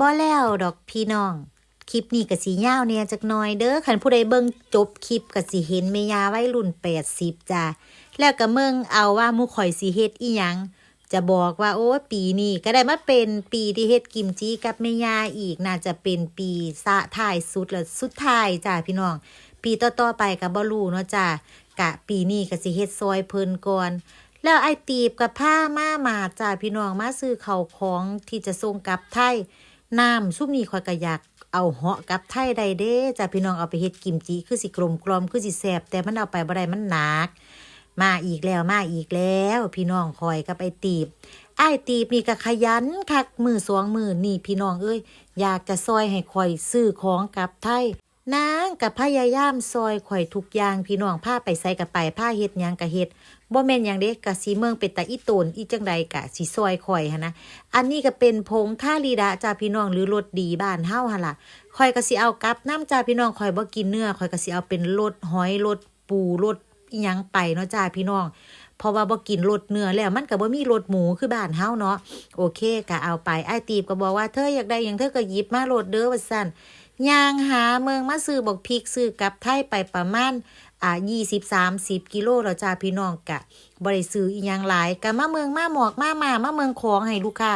บ่แล้วดอกพี่น้อง คลิปนี้ก็สิยาวแหน่จักหน่อยเด้อคันผู้ใดเบิ่งจบคลิปก็สิเห็นแม่ยาวัยรุ่น80จ้าแล้วก็เมืองเอาว่ามูข่อยสิเฮ็ดอีหยังจะบอกว่าโอ้ปีนี้ก็ได้มาเป็นปีที่เฮ็ดกิมจิกับแม่ยาอีกน่าจะเป็นปีสะท้ายสุดละสุดท้ายจ้าพี่น้อง ปีต่อๆไปก็บ่รู้เนาะจ้ากะปีนี้ก็สิเฮ็ดซอยเพิ่นก่อนแล้วไอ้ตีบกับผ้ามามาจ้าพี่น้องมาซื้อเข้าของที่จะส่งกลับไทย น้ำซุปนี้ข่อยก็อยากเอาเหาะกับไทยได้เด้จ้าพี่น้องเอาไปเฮ็ดกิมจิคือสิกลมกลอมคือสิแซ่บแต่มันเอาไปบ่ได้มันหนัก มาอีกแล้วมาอีกแล้ว พี่น้องคอยกับไอตีบไอตีบนี่ก็ขยันคักมือสองมือนี่พี่น้องเอ้ยอยากจะซอยให้คอยซื้อของกับไทยนางกับพยายามซอยข่อยทุกอย่างพี่น้องผ้าไปใส่กับไปผ้าเฮ็ดยังกะเฮ็ด บ่แม่นหยังเด้กะสีเมืองเป็นตาอีโตนอีจังใดกะสิซอยข่อยหันะอันนี้ก็เป็นผงท่าลีดาจ้าพี่น้องหรือรสดีบ้านเฮาหั่นล่ะข่อยก็สิเอากลับน้ำจ้าพี่น้องข่อยบ่กินเนื้อข่อยก็สิเอาเป็นรสหอยรสปูรสอิหยังไปเนาะจ้าพี่น้องเพราะว่าบ่กินรสเนื้อแล้วมันก็บ่มีรสหมูคือบ้านเฮาเนาะโอเคก็เอาไปไอ้ตีบก็บอกว่าเธออยากได้หยังเธอก็หยิบมาโลดเด้อว่าซั่นย่างหาเมืองมาซื้อบอกพริกซื้อกับไทยไปประมาณ อ่า20 30กิโลแล้วจ้าพี่น้องกะบ่ได้ซื้ออีหยังหลายก็มาเมืองมาหมอกมามามาเมืองของให้ลูกค้า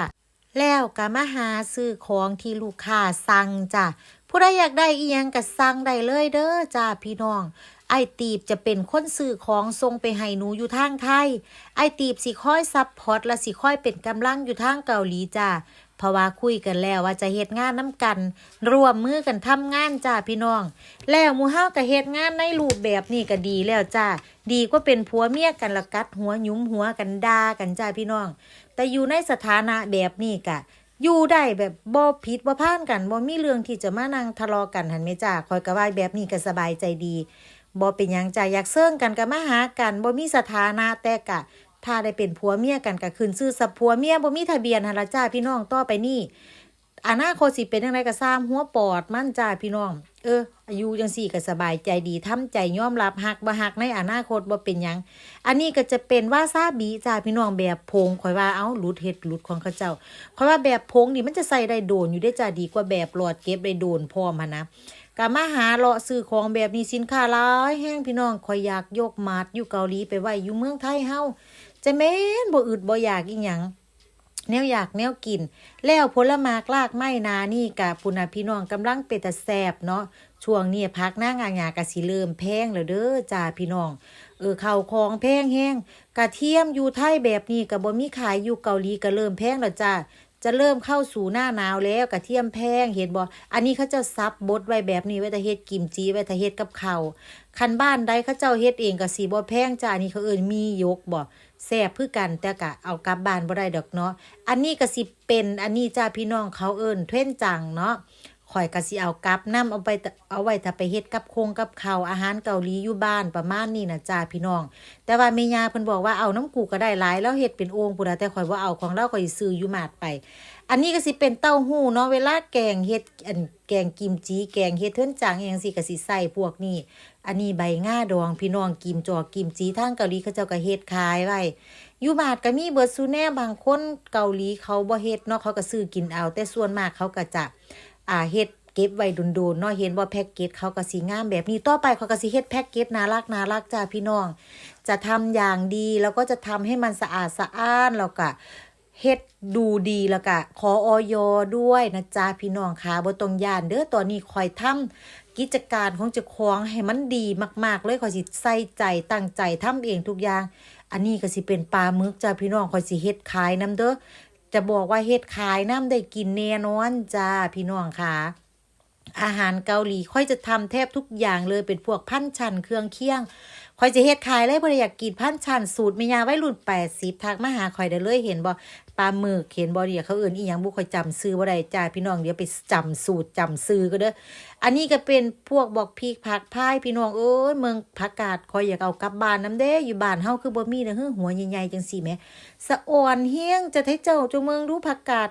แล้วก็มาหาซื้อของที่ลูกค้าสั่งจ้ะผู้ใดอยากได้อีหยังก็สั่งได้เลยเด้อจ้าพี่น้องไอตีบจะเป็นคนซื้อของส่งไปให้หนูอยู่ทางไทย ไอตีบสิค่อยซับพอร์ตและสิค่อยเป็นกำลังอยู่ทางเกาหลีจ้า เพราะว่าคุยกันแล้วว่าจะเฮ็ดงานน้ำกัน ร่วมมือกันทำงานจ้าพี่น้อง แล้วมู่เฮาก็เฮ็ดงานในรูปแบบนี้ก็ดีแล้วจ้าดีกว่าเป็นผัวเมียกันละกัดหัวยุ้มหัวกันด่ากันจ้าพี่น้อง แต่อยู่ในสถานะแบบนี้กะอยู่ได้แบบบ่ผิดบ่พ่านกันบ่มีเรื่องที่จะมานั่งทะเลาะกันหันแม่จ้าคอยก็ว่าแบบนี้ก็สบายใจดีบ่เป็นหยังจ้าอยากเซิ่งกันก็มาหากันบ่มีสถานะแต่กะ ถ้าได้เป็นผัวเมียกันก็คืนชื่อสับผัวเมียบ่มีทะเบียนหั่นล่ะจ้าพี่น้องต่อไปนี่อนาคตสิเป็นจังไดก็ซ้ำหัวปอดมั่นจ้าพี่น้อง เออ อายุจังสี่ก็สบายใจดีทำใจยอมรับหักบ่หักในอนาคตบ่เป็นยัง อันนี้ก็จะเป็นว่าซาบิจ้าพี่น้องแบบพงข่อยว่าเอ้าหลุดเฮ็ดหลุดของเขาเจ้าข่อยว่าแบบพงนี่มันจะใส่ได้โดนอยู่ได้จ้าดีกว่าแบบหลอดเก็บได้โดนพร้อมันนะก็มาหาเลาะซื้อของแบบนี้สินค้าหลายแห้งพี่น้องข่อยอยากยกมาดอยู่เกาหลีไปไว้อยู่เมืองไทยเฮา จะแม่นบ่อืดบ่อยากอีหยังแนวอยากแนวกิน แล้วผลไมากลากไม้นานี่กับปุณพี่น้องกำลังเป็นตะแสบเนาะช่วงนี้พักหน้างานยากะสิเริ่มแพงแล้วเด้อจ้าพี่น้อง เออเข้าของแพงแห้งกระเทียมอยู่ไทยแบบนี้ก็บ่มีขายอยู่เกาหลีก็เริ่มแพงแล้วจ้า จะเริ่มเข้าสู่หน้าหนาวแล้วกระเทียมแพงเห็นบ่อันนี้เขาเจ้าซับบดไว้แบบนี้ไว้ตะเฮ็ดกิมจีไว้ตะเฮ็ดกับข้าวคันบ้านใดเขาเจ้าเฮ็ดเองก็สีบ่แพงจ้าอันนี้เขาเอิ้นมียกบ่แซ่บคือกันแต่กะเอากลับบ้านบ่ได้ดอกเนาะอันนี้ก็สิเป็นอันนี้จ้าพี่น้องเขาเอิ้นเท่นจังเนาะ ข่อยก็สิเอากลับน้ำเอาไปเอาไว้ถ้าไปเฮ็ดกับโครงกับข้าวอาหารเกาหลีอยู่บ้านประมาณนี้นะจ้าพี่น้อง แต่ว่าแม่ยาเพิ่นบอกว่าเอาน้ำกูก็ได้หลายแล้วเฮ็ดเป็นโอ่งพุ่นแต่ข่อยบ่เอาของเราข่อยซื้ออยู่มาดไป อันนี้ก็สิเป็นเต้าหู้เนาะเวลาแกงเฮ็ดอันแกงกิมจิแกงเฮ็ดเทินจังอหยังสิก็สิใส่พวกนี้ อันนี้ใบง่าดองพี่น้องกิมจอกิมจิทางเกาหลีเขาเจ้าก็เฮ็ดขายไว้อยู่บาทก็มีเบิดซูแน่บางคนเกาหลีเขาบ่เฮ็ดเนาะเขาก็ซื้อกินเอา แต่ส่วนมากเขาก็จะ อ่าเฮ็ดเก็บไว้โดนๆเนาะเห็นว่าแพ็กเกจเขาก็สิงามแบบนี้ต่อไปเขาก็สิเฮ็ดแพ็กเกจน่ารักน่ารักจ้าพี่น้อง จะทำอย่างดีแล้วก็จะทำให้มันสะอาดสะอ้านแล้วก็เฮ็ดดูดีแล้วก็ขอออยด้วยนะจ๊ะพี่น้องค่ะบ่ต้องย่านเด้อตอนนี้คอยทำกิจการของเจ้าของให้มันดีมากๆ เลยคอยสิใส่ใจตั้งใจทำเองทุกอย่าง อันนี้ก็สิเป็นปลาหมึกจ้าพี่น้องคอยสิเฮ็ดขายนํเด้อ จะบอกว่าเฮ็ดขายน้ำได้กินแน่นอนจ้าพี่น้องค่ะ อาหารเกาหลีค่อยจะทำแทบทุกอย่างเลยเป็นพวกพันชันเครื่องเคียง ค่อยจะเฮ็ดขายเลยบ่ได้อยากกินพันชันสูตรแม่ยาไว้รุ่น80ทักมาหาค่อยได้เลยเห็นบ่ปลาหมึกเห็นบ่เดี๋ยวเขาเอิ้นอีหยังบ่ค่อยจำชื่อบ่ได้จ้าพี่น้องเดี๋ยวไปจำสูตรจำชื่อก็เด้ออันนี้ก็เป็นพวกบอกพริกผักพายพี่น้องเอ้ยเมืองผักกาดค่อยอยากเอากลับบ้านนํเด้อยู่บ้านเฮาคือบ่มีเด้อเฮ้อหัวใหญ่ๆจังซี่แหมสะอ่อนเฮียงจะให้เจ้าจงเมืองรู้ผักกาด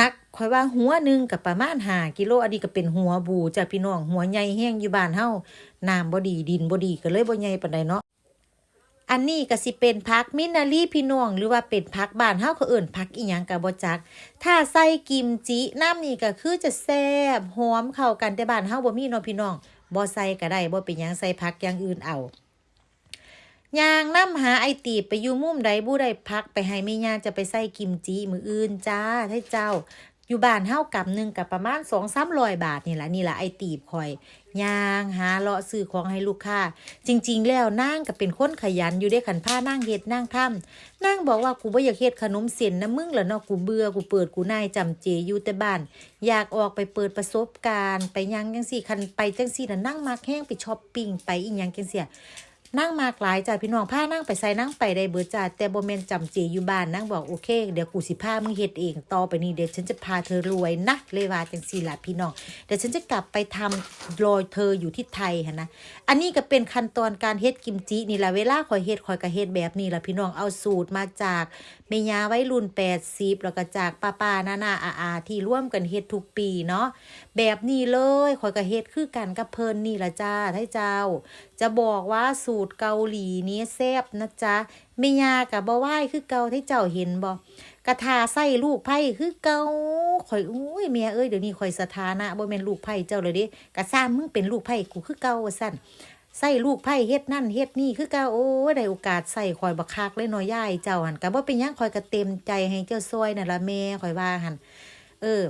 นักข่อยว่าหัวหนึ่งกับประมาณหากิโลอันนี้ก็เป็นหัวบูจ้ะพี่น้องหัวใหญ่แห้งอยู่บ้านเฮาน้ำบ่ดีดินบ่ดีก็เลยบ่ใหญ่ปานใดเนาะอันนี้ก็สิเป็นพักมินารีพี่น้องหรือว่าเป็นพักบ้านเฮาเขาเอิ่นพักอีหยังก็บ่จัก ถ้าใส่กิมจิน้ำนี่ก็คือจะแซ่บหอมเข้ากันแต่บ้านเฮาบ่มีเนาะพี่น้องบ่ใส่ก็ได้บ่เป็นหยังใส่พักอย่างอื่นเอา ยางน้ำหาไอตีไปอยู่มุมใดบู้ใดพักไปให้แม่ย่าจะไปใส่กิมจิมืออื่นจ้าให้เจ้า อยู่บ้านเฮากำหนึ่งกับประมาณสองสามร้อยบาทนี่แหละนี่แหละไอตีบคอยยางหาเลาะซื้อของให้ลูกค้าจริง ๆ แล้วนางก็เป็นคนขยันอยู่ได้ขันผ้านั่งเฮ็ดนั่งทำนั่งบอกว่ากูบ่อยากเฮ็ดขนมเส้นนะมึงละเนาะกูเบื่อกูเปิดกูนายจำเจอยู่แต่บ้าน อยากออกไปเปิดประสบการณ์ ไปยังจังซี่คันไปจังซี่น่ะนั่งมักแห้งไปช้อปปิ้งไปอีหยังจังซี่ นั่งมากหลายจ้ะพี่น้องผ้านั่งไปใส่นั่งไปได้เบิดจ้าแต่บเมนจำเจอยู่บ้านนั่งบอกโอเค เดี๋ยวกูสิผ้ามึงเฮ็ดเองต่อไปนี้เดี๋ยวฉันจะพาเธอรวยนะเลยว่าจังซี่ละพี่น้องเดี๋ยวฉันจะกลับไปทำรอยเธออยู่ที่ไทยนะอันนี้ก็เป็นขั้นตอนการเฮ็ดกิมจินี่แหละเวลาคอยเฮ็ดคอยก็เฮ็ดแบบนี้ละพี่น้องเอาสูตรมาจากแม่ยาไว้รุ่น80แล้วก็จากป้าป้านานาอาอาที่ร่วมกันเฮ็ดทุกปีเนาะแบบนี้เลยข่อยก็เฮ็ดคือกันกับเพิ่นนี่ละจ้าท่าเจ้า จะบอกว่าสูตรเกาหลีนี้แซ่บนะจ๊ะแม่ยาก็บ่ไหวคือเกาที่เจ้าเห็นบ่กระทาใส่ลูกไผ่คือเก่าข่อยอุ้ยแม่เอ้ยเดี๋ยวนี้ข่อยสถานะบ่แม่นลูกไผ่เจ้าเลยเด้กระซ่ามึงเป็นลูกไผ่กูคือเกาว่าซั่น ใส่ลูกไผ่เฮ็ดนั่นเฮ็ดนี่คือเก่าโอ้ได้โอกาสใส่ข่อยบักคักเลยน้อยย่ายเจ้าหันก็บ่เป็นหยังข่อยก็เต็มใจให้เจ้าซอยนั่นละแม่ข่อยว่าหันเออ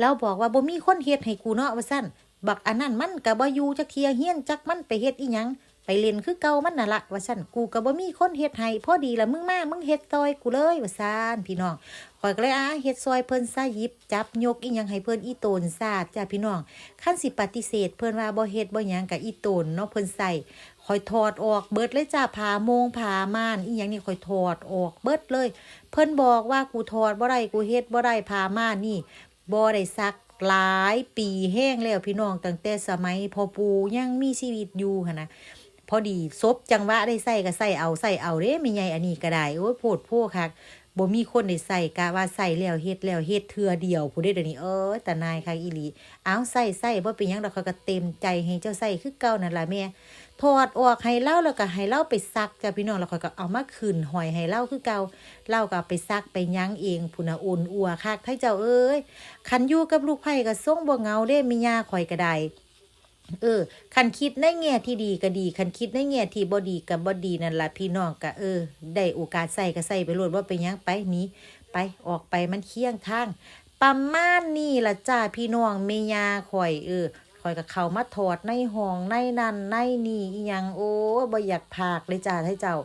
แล้วบอกว่าบ่มีคนเฮ็ดให้กูเนาะว่าซั่นบักอันนั้นมันก็บ่อยู่จักเที่ยเฮียนจักมันไปเฮ็ดอีหยัง ไปเล่นคือเก่ามันน่ะละว่าซั่นกูก็บ่มีคนเฮ็ดให้พอดีละมึงมามึงเฮ็ดซอยกูเลยว่าซั่นพี่น้องข่อยก็เลยอะเฮ็ดซอยเพิ่นซะหยิบจับยกอีหยังให้เพิ่นอีโตนซาดจ้ะพี่น้องคันสิปฏิเสธ เพิ่นว่าบ่เฮ็ดบ่หยังก็อีโตนเนาะเพิ่นใส่ข่อยถอดออกเบิดเลยจ้าผ้าโมงผ้าม่านอีหยังนี่ข่อยถอดออกเบิดเลย เพิ่นบอกว่ากูถอดบ่ได้กูเฮ็ดบ่ได้ผ้าม่านนี่บ่ได้ซักหลายปีแห้งแล้วพี่น้องตั้งแต่สมัยพ่อปู่ยังมีชีวิตอยู่หั่นนะ อดีซบจังหวะได้ใส่ก็ใส่เอาใส่เอาเด้ไม่ใหญ่อันนี้ก็ได้โอ้ยโพดโพคักบ่มีคนได้ใส่กะว่าใส่แล้วเฮ็ดแล้วเฮ็ดเทื่อเดียวผู้ใดเดี๋ยวนี้เอ้ยแต่นายคักอีหลีเอาใส่ใส่บ่เป็นหยังดอกเขาก็เต็มใจให้เจ้าใส่คือเก่านั่นล่ะแม่ถอดออกให้เล่าแล้วก็ให้เล่าไปซักจ้ะพี่น้องแล้วเขาก็เอามาคืนหอยให้เล่าคือเก่าเล่าก็ไปซักไปยั้งเองพุ่นน่ะอุ่นอัวคักให้เจ้าเอ้ยคันอยู่กับลูกไผ่ก็ส่งบ่เงาเด้มียาข่อยก็ได้ เออคันคิดในแง่ที่ดีก็ดีคันคิดในแง่ที่บ่ดีก็บ่ดีนั่นล่ะพี่น้องก็เออ ได้โอกาสใส่ก็ใส่ไปโลดว่าเป็นหยังไปนี้ไปออกไปมันเคี่ยงทางประมาณนี้ล่ะจ้าพี่น้องเมียาข่อยเออข่อยก็เขามาถอดในห้องในนั่นในนี่อียังโอ้บ่อยากพากเลยจ้าให้เจ้า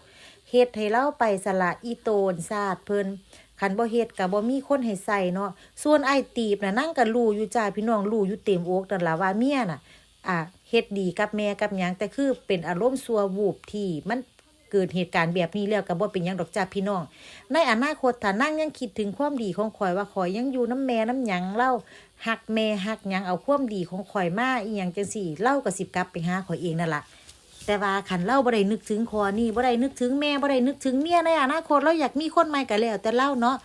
เฮ็ดให้เราไปสละอีโตนซาดเพิ่นคันบ่เฮ็ดก็บ่มีคนให้ใส่เนาะส่วนไอ้ตีบน่ะนั่งก็รู้อยู่จ้าพี่น้องรู้อยู่เต็มอกนั่นล่ะว่าเมียน่ะ อะเฮ็ดดีกับแม่กับหยังแต่คือเป็นอารมณ์ซัววูบที่มันเกิดเหตุการณ์แบบนี้แล้วก็บ่เป็นหยังดอกจ้าพี่น้อง ในอนาคตถ้านั่งยังคิดถึงความดีของข่อยว่าข่อยยังอยู่น้ำแม่น้ำหยังเล่าหักแม่หักหยังเอาความดีของข่อยมาอีหยังจังซี่เล่าก็สิกลับไปหาข่อยเองนั่นล่ะแต่ว่าขันเล่าบ่ได้นึกถึงคอนี่บ่ได้นึกถึงแม่บ่ได้นึกถึงเมียในอนาคตเราอยากมีคนใหม่ก็แล้วแต่เล่าเนาะ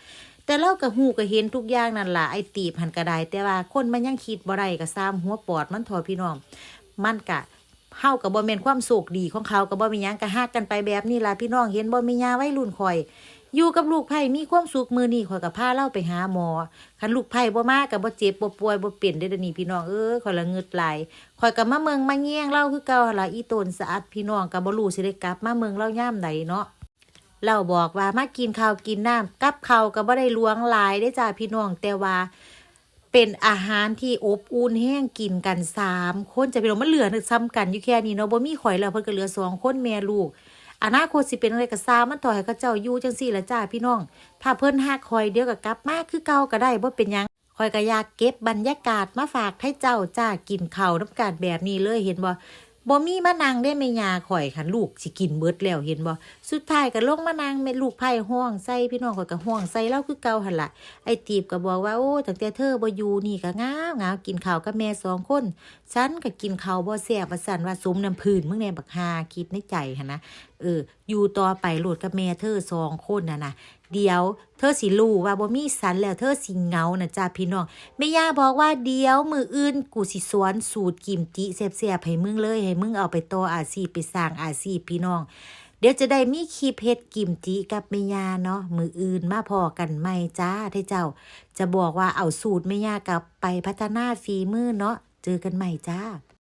แต่เล่าก็ฮู้ก็เห็นทุกอย่างนั่นล่ะไอ้ตีบหันก็ไดแต่ว่าคนมันยังคิดบ่ได้ก็ซ้ำหัวปอดมันทอพี่น้อง มันกะเฮากับบ่แม่นความสุขดีของเขากับบ่มีหยังก็ฮักกันไปแบบนี้ล่ะพี่น้องเห็นบ่มียาไว้รุ่นข่อยอยู่กับลูกไผ่มีความสุขมือนี้ข่อยก็พาเล่าไปหาหมอ คันลูกไผ่บ่มากก็บ่เจ็บบ่ป่วยบ่เป็นได้ดนี้พี่น้องเอ้ยข่อยละเงิดหลายข่อยก็มาเมืองมาแย่งเล่าคือเก่าล่ะอีตนสะอาดพี่น้องก็บ่รู้สิได้กลับมาเมืองเล่ายามใดเนาะ เราบอกว่ามากินข้าวกินน้ำกับข้าวก็บ่ได้ล้วงลายได้จ้าพี่น้องแต่ว่าเป็นอาหารที่อบอุ่นแห้งกินกันสามคนจะพี่น้องมันเหลือซ้ำกันอยู่แค่นี้เนาะบ่มีข่อยแล้วเพิ่นก็เหลือสองคนแม่ลูกอนาคตสิเป็นอะไรก็ซามันต่อให้เขาเจ้าอยู่จังซี่ละจ้าพี่น้อง ถ้าเพิ่นฮักข่อยเดียวก็กลับมาคือเก่าก็ได้บ่เป็นยังข่อยก็อยากเก็บบรรยากาศมาฝากให้เจ้าจ้ากินข้าวน้ำกันแบบนี้เลยเห็นบ่ บ่มีมะนางได้แม่ยาข่อยคันลูกสิกินเบิดแล้วเห็นบ่สุดท้ายก็ลงมานางแม่ลูกไผ่ห้องใส่พี่น้องข่อยก็ห้องใส่เล่าคือเก่าหั่นละไอ้ตีบก็บอกว่าโอ้ตั้งแต่เธอบ่อยู่นี่ก็งาวงาวกินข้าวกับแม่สองคนฉันก็กินข้าวบ่แซ่บว่าซั่นว่าสมน้ำพื้นมึงแน่บักฮาคิดในใจหั่นนะ เออ อยู่ต่อไปโหลดกับแม่เธอสองคนน่ะนะเดี๋ยวเธอสิรู้ว่าบ่มีสันแล้วเธอสิเงานะจ้าพี่น้องแม่ย่าบอกว่าเดี๋ยวมืออื่นกูสิสอนสูตรกิมจิแซ่บๆให้มึงเลยให้มึงเอาไปต่ออาชีพไปสร้างอาชีพพี่น้อง เดี๋ยวจะได้มีคลิปเฮ็ดกิมจิกับแม่ยาเนาะมืออื่นมาพอกันใหม่จ้าที่เจ้า จะบอกว่าเอาสูตรแม่ยากลับไปพัฒนาฝีมือเนาะเจอกันใหม่จ้า